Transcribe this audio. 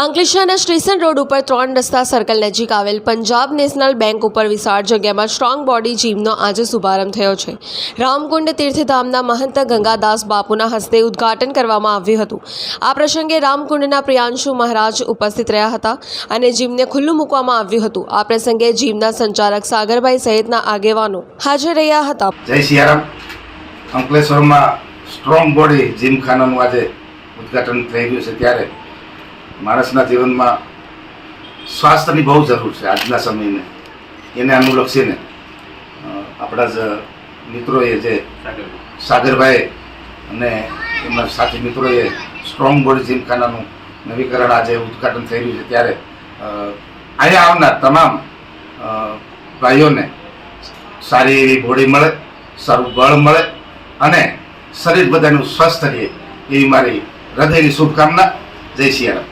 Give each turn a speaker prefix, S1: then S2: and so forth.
S1: અંકલેશ્વરના station road ઉપર ત્રણ રસ્તા સર્કલ નજીક આવેલ પંજાબ નેશનલ બેંક ઉપર વિશાળ જગ્યામાં સ્ટ્રોંગ બોડી જીમનો આજે શુભારંભ થયો છે. રામકુંડ તીર્થધામના મહંત ગંગાદાસ બાપુના હસ્તે ઉદ્ઘાટન કરવામાં આવ્યું હતું. આ પ્રસંગે રામકુંડના પ્રિયાંશુ મહારાજ ઉપસ્થિત રહ્યા હતા અને જીમને ખુલ્લું મૂકવામાં આવ્યું હતું. આ પ્રસંગે જીમના સંચાલક સાગરભાઈ સહિતના આગેવાનો હાજર રહ્યા હતા.
S2: જય સિયારામ. અંકલેશ્વરમાં સ્ટ્રોંગ બોડી જીમખાનાનું આજે ઉદ્ઘાટન થઈ રહ્યું છે ત્યારે માણસના જીવનમાં સ્વાસ્થ્યની બહુ જરૂર છે આજના સમયને. એને અનુલક્ષીને આપણા જ મિત્રોએ જે સાગરભાઈ અને એમના સાથી મિત્રોએ સ્ટ્રોંગ બોડી જીમખાનાનું નવીકરણ આજે ઉદ્ઘાટન રહ્યું છે. ત્યારે અહીંયા આવનાર તમામ ભાઈઓને સારી એવી બોડી મળે, સારું બળ મળે અને શરીર બધાનું સ્વસ્થ રહે એવી મારી હૃદયની શુભકામના. જય સિયારામ